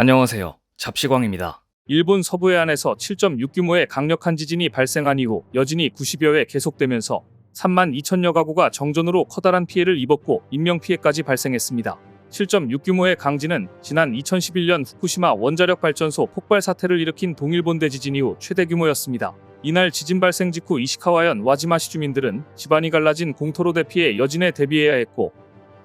안녕하세요. 잡시광입니다. 일본 서부 해안에서 7.6 규모의 강력한 지진이 발생한 이후 여진이 90여 회 계속되면서 3만 2천여 가구가 정전으로 커다란 피해를 입었고 인명피해까지 발생했습니다. 7.6 규모의 강진은 지난 2011년 후쿠시마 원자력 발전소 폭발 사태를 일으킨 동일본 대 지진 이후 최대 규모였습니다. 이날 지진 발생 직후 이시카와현 와지마시 주민들은 집안이 갈라진 공터로 대피해 여진에 대비해야 했고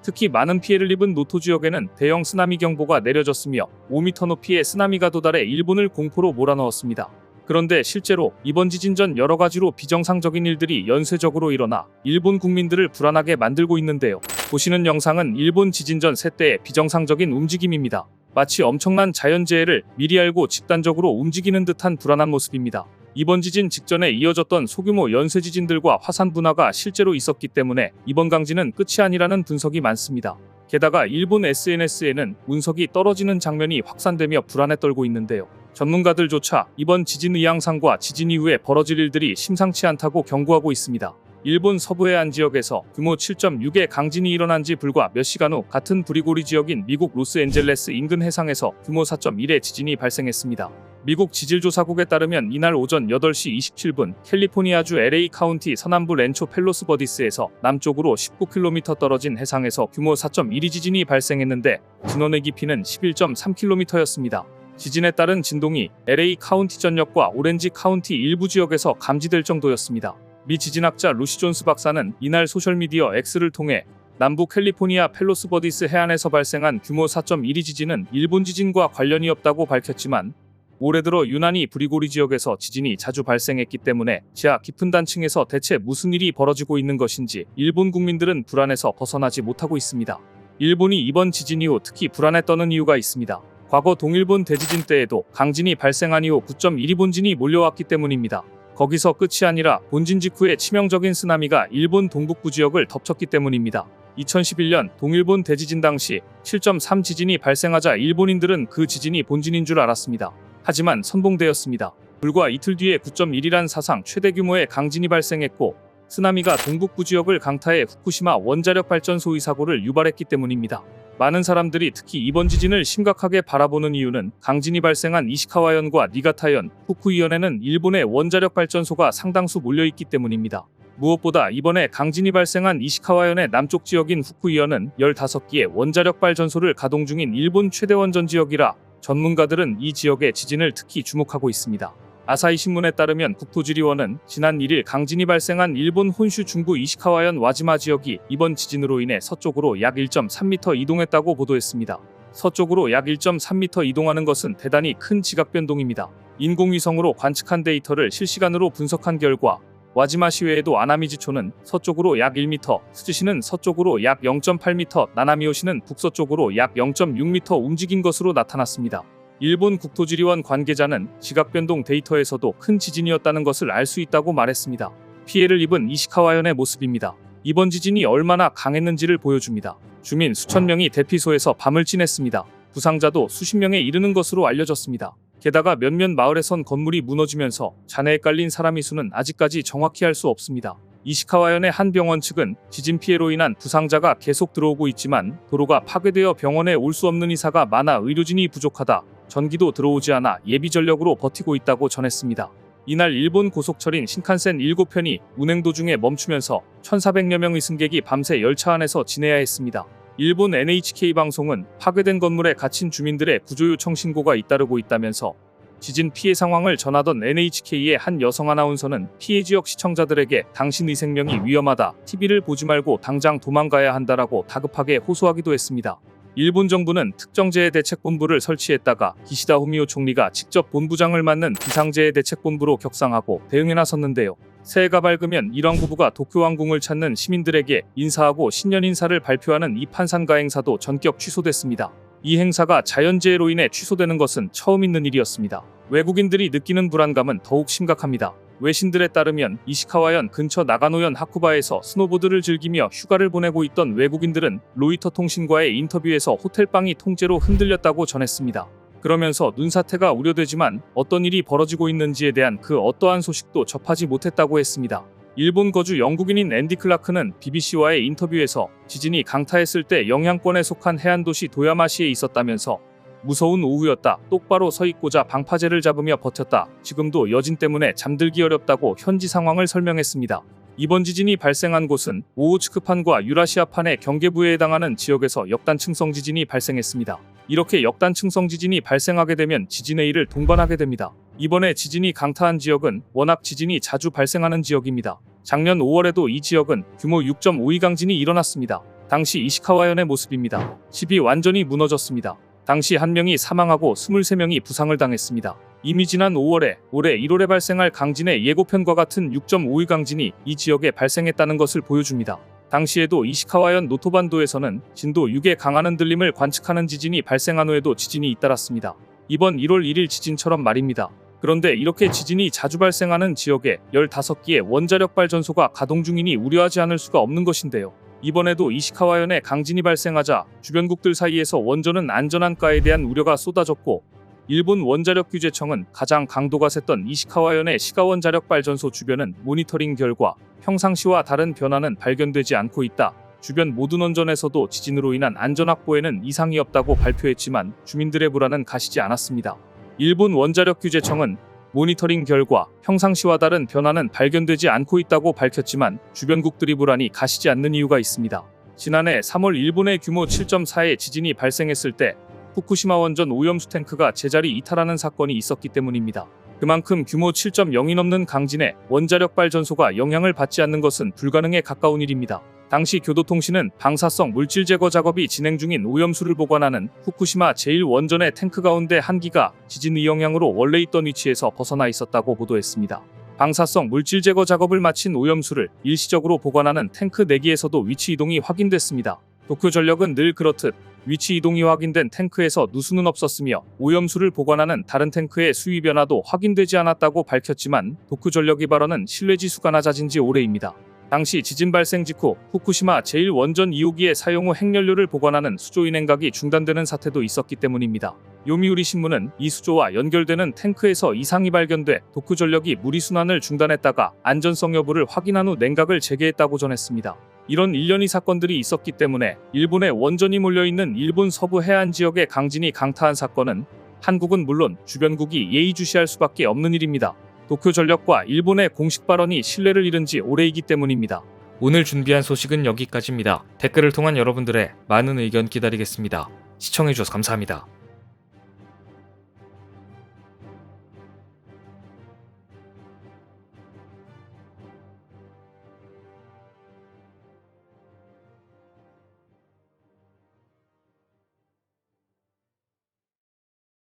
특히 많은 피해를 입은 노토 지역에는 대형 쓰나미 경보가 내려졌으며 5m 높이의 쓰나미가 도달해 일본을 공포로 몰아넣었습니다. 그런데 실제로 이번 지진 전 여러 가지로 비정상적인 일들이 연쇄적으로 일어나 일본 국민들을 불안하게 만들고 있는데요. 보시는 영상은 일본 지진 전 세 때의 비정상적인 움직임입니다. 마치 엄청난 자연재해를 미리 알고 집단적으로 움직이는 듯한 불안한 모습입니다. 이번 지진 직전에 이어졌던 소규모 연쇄 지진들과 화산 분화가 실제로 있었기 때문에 이번 강진은 끝이 아니라는 분석이 많습니다. 게다가 일본 SNS에는 운석이 떨어지는 장면이 확산되며 불안에 떨고 있는데요. 전문가들조차 이번 지진 의향상과 지진 이후에 벌어질 일들이 심상치 않다고 경고하고 있습니다. 일본 서부 해안 지역에서 규모 7.6의 강진이 일어난 지 불과 몇 시간 후 같은 브리고리 지역인 미국 로스앤젤레스 인근 해상에서 규모 4.1의 지진이 발생했습니다. 미국 지질조사국에 따르면 이날 오전 8시 27분 캘리포니아주 LA 카운티 서남부 렌초 펠로스 버디스에서 남쪽으로 19km 떨어진 해상에서 규모 4.1의 지진이 발생했는데 진원의 깊이는 11.3km였습니다. 지진에 따른 진동이 LA 카운티 전역과 오렌지 카운티 일부 지역에서 감지될 정도였습니다. 미 지진학자 루시 존스 박사는 이날 소셜미디어 X를 통해 남부 캘리포니아 펠로스 버디스 해안에서 발생한 규모 4.1의 지진은 일본 지진과 관련이 없다고 밝혔지만 올해 들어 유난히 브리고리 지역에서 지진이 자주 발생했기 때문에 지하 깊은 단층에서 대체 무슨 일이 벌어지고 있는 것인지 일본 국민들은 불안에서 벗어나지 못하고 있습니다. 일본이 이번 지진 이후 특히 불안에 떠는 이유가 있습니다. 과거 동일본 대지진 때에도 강진이 발생한 이후 9.1이 본진이 몰려왔기 때문입니다. 거기서 끝이 아니라 본진 직후에 치명적인 쓰나미가 일본 동북부 지역을 덮쳤기 때문입니다. 2011년 동일본 대지진 당시 7.3 지진이 발생하자 일본인들은 그 지진이 본진인 줄 알았습니다. 하지만 선봉되었습니다. 불과 이틀 뒤에 9.1이란 사상 최대 규모의 강진이 발생했고 쓰나미가 동북부 지역을 강타해 후쿠시마 원자력 발전소 의 사고를 유발했기 때문입니다. 많은 사람들이 특히 이번 지진을 심각하게 바라보는 이유는 강진이 발생한 이시카와현과 니가타현, 후쿠이현에는 일본의 원자력 발전소가 상당수 몰려있기 때문입니다. 무엇보다 이번에 강진이 발생한 이시카와현의 남쪽 지역인 후쿠이현은 15기의 원자력 발전소를 가동 중인 일본 최대 원전 지역이라 전문가들은 이 지역의 지진을 특히 주목하고 있습니다. 아사히 신문에 따르면 국토지리원은 지난 1일 강진이 발생한 일본 혼슈 중부 이시카와현 와지마 지역이 이번 지진으로 인해 서쪽으로 약 1.3m 이동했다고 보도했습니다. 서쪽으로 약 1.3m 이동하는 것은 대단히 큰 지각 변동입니다. 인공위성으로 관측한 데이터를 실시간으로 분석한 결과 와지마 시 외에도 아나미지초는 서쪽으로 약 1m, 스즈시는 서쪽으로 약 0.8m, 나나미오시는 북서쪽으로 약 0.6m 움직인 것으로 나타났습니다. 일본 국토지리원 관계자는 지각변동 데이터에서도 큰 지진이었다는 것을 알 수 있다고 말했습니다. 피해를 입은 이시카와현의 모습입니다. 이번 지진이 얼마나 강했는지를 보여줍니다. 주민 수천 명이 대피소에서 밤을 지냈습니다. 부상자도 수십 명에 이르는 것으로 알려졌습니다. 게다가 몇몇 마을에선 건물이 무너지면서 잔해에 깔린 사람의 수는 아직까지 정확히 알 수 없습니다. 이시카와현의 한 병원 측은 지진 피해로 인한 부상자가 계속 들어오고 있지만 도로가 파괴되어 병원에 올 수 없는 의사가 많아 의료진이 부족하다. 전기도 들어오지 않아 예비 전력으로 버티고 있다고 전했습니다. 이날 일본 고속철인 신칸센 7편이 운행 도중에 멈추면서 1,400여 명의 승객이 밤새 열차 안에서 지내야 했습니다. 일본 NHK 방송은 파괴된 건물에 갇힌 주민들의 구조 요청 신고가 잇따르고 있다면서 지진 피해 상황을 전하던 NHK의 한 여성 아나운서는 피해 지역 시청자들에게 당신의 생명이 위험하다, TV를 보지 말고 당장 도망가야 한다라고 다급하게 호소하기도 했습니다. 일본 정부는 특정재해 대책본부를 설치했다가 기시다 후미오 총리가 직접 본부장을 맡는 비상재해 대책본부로 격상하고 대응에 나섰는데요. 새해가 밝으면 일왕 부부가 도쿄 왕궁을 찾는 시민들에게 인사하고 신년 인사를 발표하는 이 판산가 행사도 전격 취소됐습니다. 이 행사가 자연재해로 인해 취소되는 것은 처음 있는 일이었습니다. 외국인들이 느끼는 불안감은 더욱 심각합니다. 외신들에 따르면 이시카와현 근처 나가노현 하쿠바에서 스노보드를 즐기며 휴가를 보내고 있던 외국인들은 로이터 통신과의 인터뷰에서 호텔방이 통째로 흔들렸다고 전했습니다. 그러면서 눈사태가 우려되지만 어떤 일이 벌어지고 있는지에 대한 그 어떠한 소식도 접하지 못했다고 했습니다. 일본 거주 영국인인 앤디 클라크는 BBC와의 인터뷰에서 지진이 강타했을 때 영향권에 속한 해안 도시 도야마시에 있었다면서 무서운 오후였다. 똑바로 서 있고자 방파제를 잡으며 버텼다. 지금도 여진 때문에 잠들기 어렵다고 현지 상황을 설명했습니다. 이번 지진이 발생한 곳은 오우츠크판과 유라시아판의 경계부에 해당하는 지역에서 역단 층성 지진이 발생했습니다. 이렇게 역단 층성 지진이 발생하게 되면 지진의 일을 동반하게 됩니다. 이번에 지진이 강타한 지역은 워낙 지진이 자주 발생하는 지역입니다. 작년 5월에도 이 지역은 규모 6.5의 강진이 일어났습니다. 당시 이시카와현의 모습입니다. 집이 완전히 무너졌습니다. 당시 한 명이 사망하고 23명이 부상을 당했습니다. 이미 지난 5월에 올해 1월에 발생할 강진의 예고편과 같은 6.5의 강진이 이 지역에 발생했다는 것을 보여줍니다. 당시에도 이시카와현 노토반도에서는 진도 6의 강한 흔들림을 관측하는 지진이 발생한 후에도 지진이 잇따랐습니다. 이번 1월 1일 지진처럼 말입니다. 그런데 이렇게 지진이 자주 발생하는 지역에 15기의 원자력 발전소가 가동 중이니 우려하지 않을 수가 없는 것인데요. 이번에도 이시카와현에 강진이 발생하자 주변국들 사이에서 원전은 안전한가에 대한 우려가 쏟아졌고 일본 원자력 규제청은 가장 강도가 셌던 이시카와현의 시가원 자력 발전소 주변은 모니터링 결과 평상시와 다른 변화는 발견되지 않고 있다. 주변 모든 원전에서도 지진으로 인한 안전 확보에는 이상이 없다고 발표했지만 주민들의 불안은 가시지 않았습니다. 일본 원자력 규제청은 모니터링 결과 평상시와 다른 변화는 발견되지 않고 있다고 밝혔지만 주변국들이 불안이 가시지 않는 이유가 있습니다. 지난해 3월 일본의 규모 7.4의 지진이 발생했을 때 후쿠시마 원전 오염수 탱크가 제자리 이탈하는 사건이 있었기 때문입니다. 그만큼 규모 7.0이 넘는 강진에 원자력 발전소가 영향을 받지 않는 것은 불가능에 가까운 일입니다. 당시 교도통신은 방사성 물질 제거 작업이 진행 중인 오염수를 보관하는 후쿠시마 제1원전의 탱크 가운데 한 기가 지진의 영향으로 원래 있던 위치에서 벗어나 있었다고 보도했습니다. 방사성 물질 제거 작업을 마친 오염수를 일시적으로 보관하는 탱크 4기에서도 위치 이동이 확인됐습니다. 도쿄전력은 늘 그렇듯 위치 이동이 확인된 탱크에서 누수는 없었으며 오염수를 보관하는 다른 탱크의 수위 변화도 확인되지 않았다고 밝혔지만 도쿄전력의 발언은 신뢰지수가 낮아진 지 오래입니다. 당시 지진 발생 직후 후쿠시마 제1원전 2호기의 사용 후 핵연료를 보관하는 수조 인행각이 중단되는 사태도 있었기 때문입니다. 요미우리 신문은 이 수조와 연결되는 탱크에서 이상이 발견돼 도쿄 전력이 무리순환을 중단했다가 안전성 여부를 확인한 후 냉각을 재개했다고 전했습니다. 이런 일련의 사건들이 있었기 때문에 일본의 원전이 몰려있는 일본 서부 해안 지역의 강진이 강타한 사건은 한국은 물론 주변국이 예의주시할 수밖에 없는 일입니다. 도쿄 전력과 일본의 공식 발언이 신뢰를 잃은 지 오래이기 때문입니다. 오늘 준비한 소식은 여기까지입니다. 댓글을 통한 여러분들의 많은 의견 기다리겠습니다. 시청해주셔서 감사합니다.